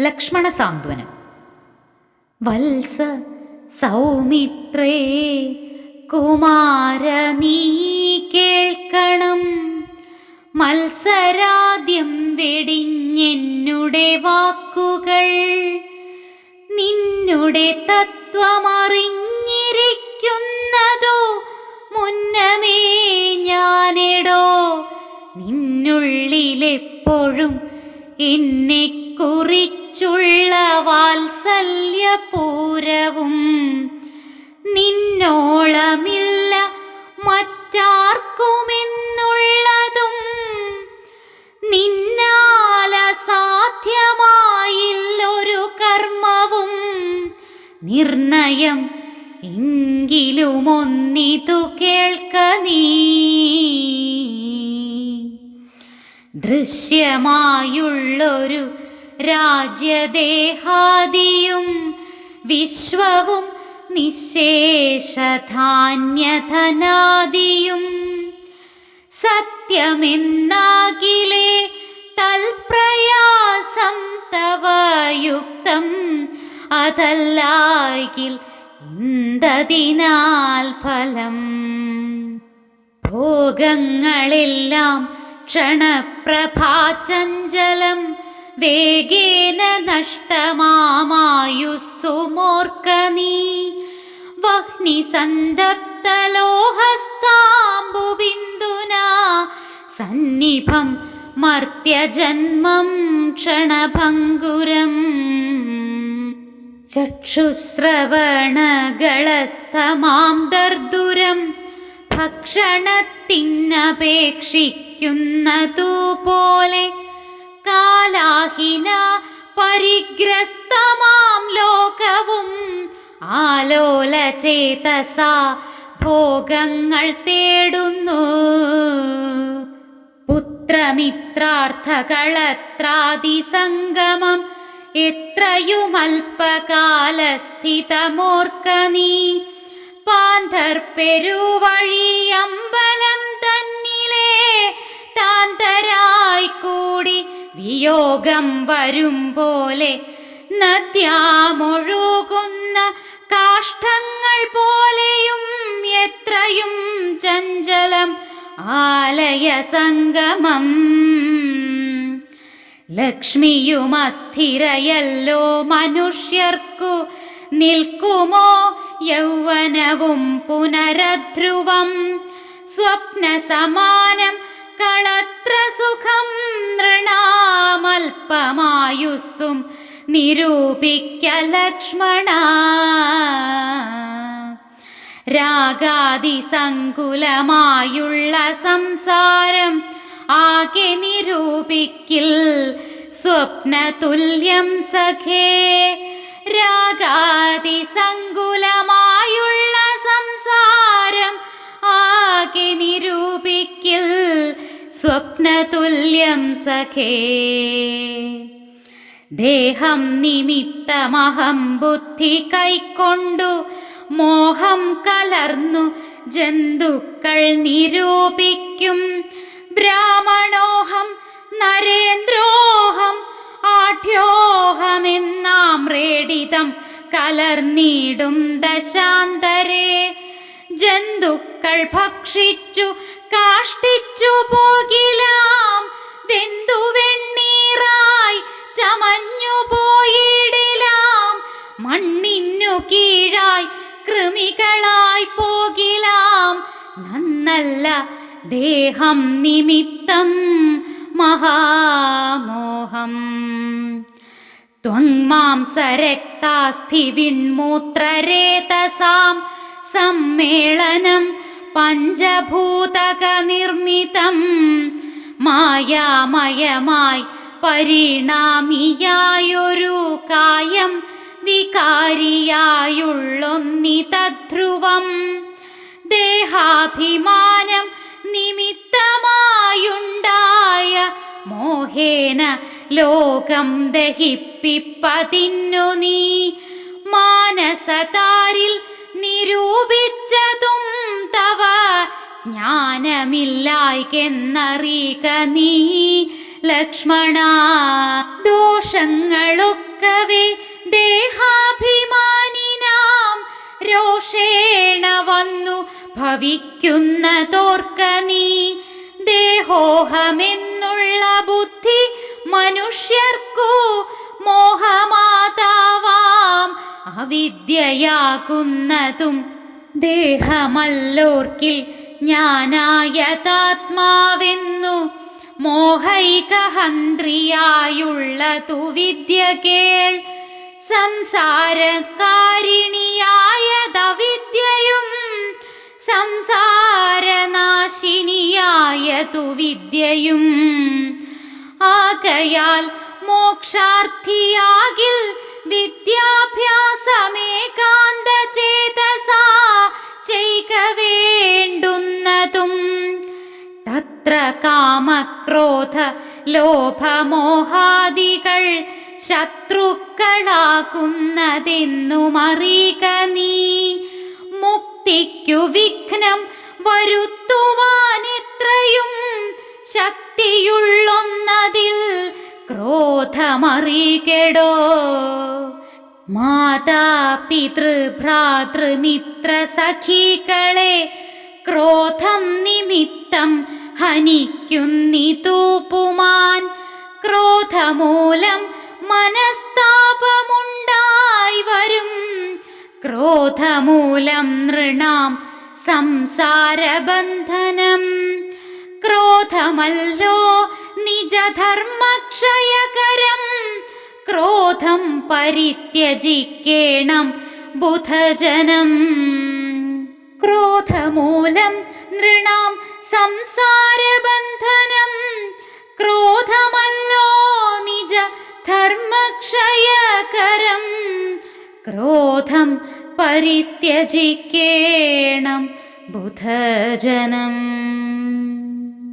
ലക്ഷ്മണ സാന്ത്വനം. വത്സ സൗമിത്രേ കുമാര നീ കേൾക്കണം. മത്സരാദ്യം വെടിഞ്ഞെന്നുടെ വാക്കുകൾ. നിന്നുടെ തത്വമറിഞ്ഞിരിക്കുന്നതോ? മുന്നമേ ഞാനെടോ. നിന്നുള്ളിലെപ്പോഴും എന്നെ കുറിച്ചുള്ള വാത്സല്യപൂരവും നിന്നോളമില്ല മറ്റാർക്കുമെന്നുള്ളതും നിന്നാല സാധ്യമായില്ലൊരു കർമ്മവും നിർണയം എങ്കിലും ഒന്നിതു കേൾക്ക നീ. ദൃശ്യമായുള്ളൊരു രാജ്യദേഹാദിയും വിശ്വവും നിശേഷധാന്യധനാദിയും സത്യമെന്നാകിലേ തൽപ്രയാസം തവ യുക്തം ഇന്ദതിനാൽ ഫലം. ഭോഗങ്ങളെല്ലാം ക്ഷണപ്രഭാചഞ്ചലം വേഗേന നഷ്ടമാമായുസ്സുമോർക്ക നീ. വഹ്നി സന്തപ്തലോഹസ്താംബുബിന്ദുന. സന്നിഭം മർത്യജന്മം ക്ഷണഭംഗുരം ചക്ഷുശ്രവണകളസ്തമാം ദർദുരം. ഭക്ഷണത്തിനപേക്ഷിക്കുന്നതു പോലെ കാലാഹിന പരിഗ്രസ്തമാം ലോകവും. ആലോല ചേതസ ഭോഗങ്ങൾ തേടുന്നു. പുത്രമിത്രാർത്ഥകളത്രാതിസംഗമം എത്രയും അല്പകാലസ്ഥിതമോർക്ക നീ പാന്തർ പെരുവഴി അമ്പലം തന്നിലെ താന്തരായി വിയോഗം വരും പോലെ നദ്യാമൊഴുകുന്ന കാഷ്ടങ്ങൾ പോലെയും എത്രയും ചഞ്ചലം ആലയ സംഗമം. ലക്ഷ്മിയും അസ്ഥിരയല്ലോ മനുഷ്യർക്കു നിൽക്കുമോ? യൗവനവും പുനരധ്രുവം സ്വപ്ന സമാനം നൃണാമൽപമായുസ്സും നിരൂപിക്ക ലക്ഷ്മണ. രാഗാതിസങ്കുലമായുള്ള സംസാരം ആകെ നിരൂപിക്കിൽ സ്വപ്നതുല്യം സഖേ. രാഗാതിസങ്കുലമായുള്ള സംസാരം ആകെ നിരൂപിക്കിൽ സ്വപ്നതുല്യം സഖേ. ദേഹം നിമിത്തമഹം ബുദ്ധി കൈക്കൊണ്ടു മോഹം കലർന്നു ജന്തുക്കൾ നിരൂപിക്കും. ബ്രാഹ്മണോഹം നരേന്ദ്രോഹം ആഠ്യോഹമെന്നാം റേഡിതം കലർന്നിടും ദശാന്തരേ. ജന്തുക്കൾ ഭക്ഷിച്ചു കാഷ്ടിച്ചു പോകിലാം വെന്തു വെണ്ണീറായി ചമഞ്ഞു പോയിടിലാം. മണ്ണിന്നു കീഴായി കൃമികളായി പോകിലാം. നന്നല്ല ദേഹം നിമിത്തം മഹാമോഹം. ത്വങ്മാംസരക്താസ്ഥി വിൺമൂത്രരേതസാം. സമ്മേളനം പഞ്ചഭൂതക നിർമ്മിതം മായാമയമായി പരിണാമിയായൊരു കായം വികാരിയായുള്ളൊന്നി തധ്രുവം ദേഹാഭിമാനം നിമിത്തമായുണ്ടായ മോഹേന ലോകം ദഹിപ്പിപ്പതിന്നു നീ. മാനസതാരിൽ നിരൂപിച്ചതും തവ ജ്ഞാനമില്ലായ്ക്കെന്നറിയുക നീ. ലക്ഷ്മണ ദോഷങ്ങളൊക്കെ ദേഹാഭിമാനിനാം രോഷേണ വന്നു ഭവിക്കുന്ന തോർക്ക നീ. ദേഹോഹമെന്നുള്ള ബുദ്ധി മനുഷ്യർക്കു മോഹമാതാവാം. അവിദ്യയാകുന്നതും ദേഹമല്ലോർക്കിൽ ജ്ഞാനായതാത്മാവെന്നു മോഹൈകഹന്ത്രിയായുള്ളതു തുവിദ്യ കേൾ സംസാരകാരിണിയായതവിദ്യയും സംസാരനാശിനിയായ തുവിദ്യയും ആകയാൽ മോക്ഷാർത്ഥിയാകിൽ വിദ്യാഭ്യാസമേകാന്ത തത്ര കാമക്രോധ ലോഭമോഹാദികൾ ശത്രുക്കളാകുന്നതെന്നുമറിക നീ. മുക്തിക്കു വിഘ്നം വരുത്തുവാൻ എത്രയും ശക്തിയുള്ളൊന്നതിൽ ക്രോധമറികെടോ. മാതാപിതൃഭ്രാതൃമിത്ര സഖീകളെ ക്രോധം നിമിത്തം ഹനിക്കുന്നിതൂപ്പുമാൻ ക്രോധമൂലം മനസ്താപമുണ്ടായി വരും. ക്രോധമൂലം നൃണാം സംസാരബന്ധനം. ക്രോധമല്ലോ നിജധർമ്മക്ഷയകരം. ക്രോധം പരിത്യജിക്കേണം ബുധജനം. ക്രോധമൂലം നൃണാം സംസാരബന്ധനം ക്രോധമല്ലോ നിജ ധർമ്മക്ഷയകരം. ക്രോധം പരിത്യജിക്കേണം ബുധജനം.